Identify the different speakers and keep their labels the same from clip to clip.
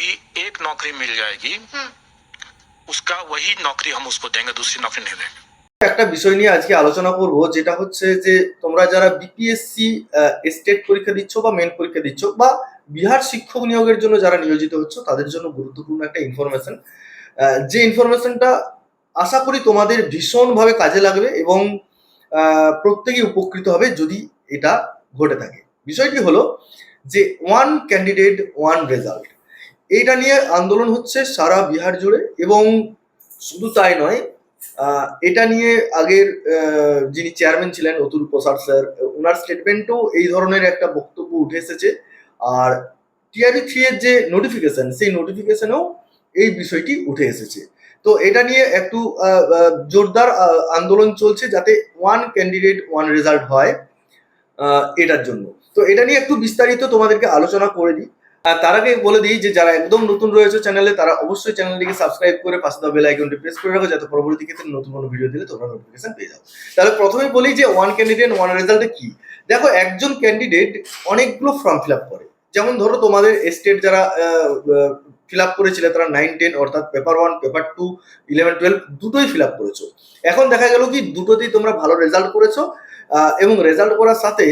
Speaker 1: भी एक नौकरी मिल जाएगी
Speaker 2: हम्म
Speaker 1: उसका वही नौकरी हम उसको देंगे दूसरी नौकरी नहीं देंगे
Speaker 3: একটা বিষয় নিয়ে আজকে আলোচনা করব যেটা হচ্ছে যে তোমরা যারা বিপিএসসি স্টেট পরীক্ষা দিচ্ছ বা মেন পরীক্ষা দিচ্ছ বা বিহার শিক্ষক নিয়োগের জন্য যারা নিয়োজিত হচ্ছে তাদের জন্য গুরুত্বপূর্ণ একটা ইনফরমেশন যে ইনফরমেশনটা আশা করি তোমাদের ভীষণভাবে কাজে লাগবে এবং আহ, প্রত্যেকেই উপকৃত হবে যদি এটা ঘটে থাকে বিষয়টি হলো যে ওয়ান ক্যান্ডিডেট ওয়ান রেজাল্ট এইটা নিয়ে আন্দোলন হচ্ছে সারা বিহার জুড়ে এবং শুধু তাই নয় এটা নিয়ে আগের যিনি চেয়ারম্যান ছিলেন অতুল প্রসাদ স্যার ওনার স্টেটমেন্টও এই ধরনের একটা বক্তব্য উঠে এসেছে। আর টিআরবি থ্রি এর যে নোটিফিকেশন সেই নোটিফিকেশনেও এই বিষয়টি উঠে এসেছে। তো এটা নিয়ে একটু জোরদার আন্দোলন চলছে যাতে ওয়ান ক্যান্ডিডেট ওয়ান রেজাল্ট হয় এটার জন্য। তো এটা নিয়ে একটু বিস্তারিত তোমাদেরকে আলোচনা করে দিই। তার আগে বলে দিই যে যারা একদম নতুন রয়েছে চ্যানেলে, তারা অবশ্যই চ্যানেলটিকে সাবস্ক্রাইব করে পাশে দেওয়া বেল আইকনটি প্রেস করে রাখো, যাতে পরবর্তী ক্ষেত্রে নতুন কোনো ভিডিও দিলে তোমরা নোটিফিকেশন পেয়ে যাও। তাহলে প্রথমেই বলি যে ওয়ান ক্যান্ডিডেট ওয়ান রেজাল্টে কি? দেখো, একজন ক্যান্ডিডেট অনেকগুলো ফর্ম ফিল আপ করে। যেমন ধরো, তোমাদের স্টেট যারা ফিল আপ করেছিলে, তারা নাইন টেন অর্থাৎ paper one paper two eleven twelve দুটোই ফিল আপ করেছ। এখন দেখা গেল কি, দুটোতেই তোমরা ভালো রেজাল্ট করেছ এবং রেজাল্ট করার সাথে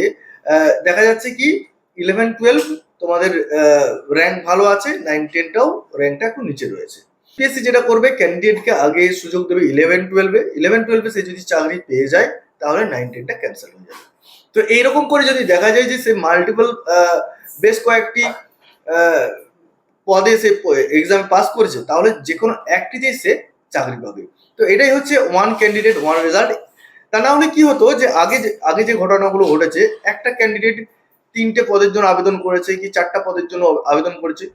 Speaker 3: দেখা যাচ্ছে কি ইলেভেন টুয়েলভ তোমাদের র্যাঙ্ক ভালো আছে নাইন টেনটাও র্যাঙ্কটা একটু নিচে রয়েছে। পিএসসি যেটা করবে ক্যান্ডিডেটকে আগে সুযোগ দেবে ইলেভেন টুয়েলভে ইলেভেন টুয়েলভে সে যদি চাকরি পেয়ে যায়, তাহলে নাইন টেনটা ক্যান্সেল হয়ে যাবে। তো এইরকম করে যদি দেখা যায় যে সে মাল্টিপল বেশ কয়েকটি পদে সে এক্সাম পাস করেছে, তাহলে যে কোনো একটিতেই সে চাকরি পাবে। তো এটাই হচ্ছে ওয়ান ক্যান্ডিডেট ওয়ান রেজাল্ট তা না হলে কি হতো যে আগে আগে যে ঘটনাগুলো ঘটেছে, একটা ক্যান্ডিডেট তিনটে পদের জন্য আবেদন করেছে কি চারটা পদের জন্য আবেদন করেছে।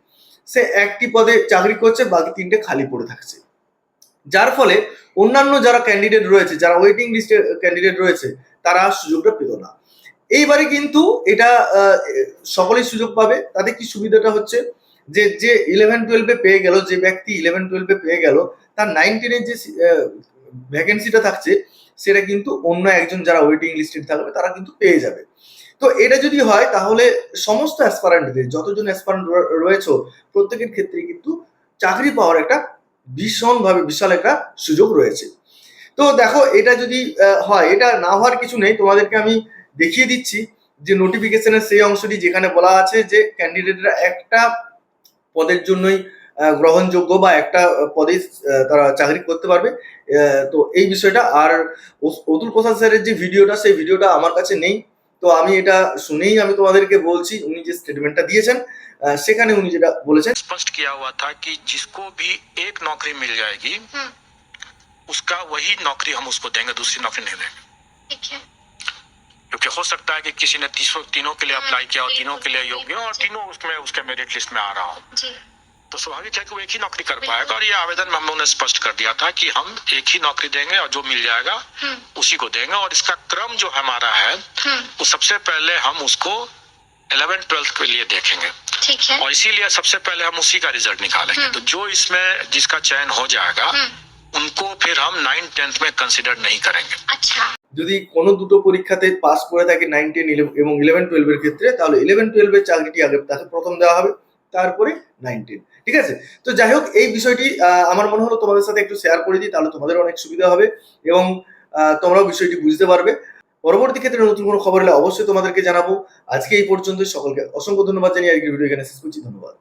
Speaker 3: সে একটি পদে চাকরি করছে, বাকি তিনটে খালি পড়ে থাকছে। যার ফলে অন্যান্য যারা ক্যান্ডিডেট রয়েছে, যারা ওয়েটিং লিস্টে ক্যান্ডিডেট রয়েছে, তারা সুযোগটা পেত না। এইবারে কিন্তু এটা সকলেই সুযোগ পাবে। তাতে কি সুবিধাটা হচ্ছে যে যে ইলেভেন টুয়েলভে পেয়ে গেল, যে ব্যক্তি ইলেভেন টুয়েলভে পেয়ে গেল, তার নাইন টেনের যে ভ্যাকেন্সিটা থাকছে, সেটা কিন্তু অন্য একজন যারা ওয়েটিং লিস্টেড থাকবে, তারা কিন্তু পেয়ে যাবে। তো এটা যদি হয়, তাহলে সমস্ত অ্যাসপারেন্টদের যতজন অ্যাসপারেন্ট রয়েছে, প্রত্যেকের ক্ষেত্রে কিন্তু চাকরি পাওয়ার একটা ভীষণভাবে, বিশাল একটা সুযোগ রয়েছে। তো দেখো, এটা যদি হয়, এটা না হওয়ার কিছু নেই, তোমাদেরকে আমি দেখিয়ে দিচ্ছি যে নোটিফিকেশনের সেই অংশটি যেখানে বলা আছে যে ক্যান্ডিডেটরা একটা পদের জন্যই গ্রহণযোগ্য বা একটা পদে তারা চাকরি করতে পারবে আহ, তো এই বিষয়টা আর ও- অতুল প্রসাদ স্যারের যে ভিডিওটা সেই ভিডিওটা আমার কাছে নেই তো আমি এটা শুনেই আমি তোমাদেরকে বলছি উনি যে স্টেটমেন্টটা দিয়েছেন আহ, সেখানে উনি যেটা বলেছেন
Speaker 1: स्पष्ट किया हुआ था कि जिसको भी एक नौकरी मिल जाएगी
Speaker 2: हम्म
Speaker 1: उसका वही नौकरी हम उसको देंगे दूसरी नौकरी नहीं देंगे
Speaker 2: ठीक है
Speaker 1: क्योंकि हो सकता है कि किसी ने तीसों तीनों के लिए अप्लाई किया और
Speaker 2: बिल्कुल,
Speaker 1: तीनों के लिए योग्य हो और
Speaker 2: बिल्कुल।
Speaker 1: तीनों उसमें उसके मेरिट लिस्ट में आ रहा हो
Speaker 2: जी
Speaker 1: तो स्वाभाविक है कि वो एक ही नौकरी कर
Speaker 2: बिल्कुल।
Speaker 1: पाएगा और ये आवेदन में हम लोगों ने स्पष्ट कर दिया था कि हम एक ही नौकरी देंगे और जो मिल जाएगा
Speaker 2: हम्म
Speaker 1: उसी को देंगे और इसका क्रम जो हमारा है
Speaker 2: हम्म
Speaker 1: वो सबसे पहले हम उसको इलेवन ट्वेल्थ के लिए देखेंगे
Speaker 2: ठीक है
Speaker 1: और इसीलिए सबसे पहले हम उसी का रिजल्ट निकालेंगे
Speaker 2: हम्म।
Speaker 1: तो जो इसमें जिसका चयन हो जाएगा
Speaker 2: हम्म
Speaker 1: उनको फिर हम नाइन टेंथ में कंसिडर नहीं करेंगे
Speaker 2: अच्छा
Speaker 3: যদি কোনো দুটো পরীক্ষাতে পাস করে থাকে নাইন টেন এবং ইলেভেন টুয়েলভের ক্ষেত্রে তাহলে ইলেভেন টুয়েলভের চাকরিটি আগে তাকে প্রথম দেওয়া হবে তারপরে নাইনটিন ঠিক আছে? তো যাই হোক এই বিষয়টি আমার মনে হলো তোমাদের সাথে একটু শেয়ার করে দিই, তাহলে তোমাদের অনেক সুবিধা হবে এবং তোমরাও বিষয়টি বুঝতে পারবে। পরবর্তী ক্ষেত্রে নতুন কোনো খবর হলে অবশ্যই তোমাদেরকে জানাব। আজকে এই পর্যন্ত সকলকে অসংখ্য ধন্যবাদ জানিয়ে আজকের ভিডিও এখানে শেষ করছি, ধন্যবাদ।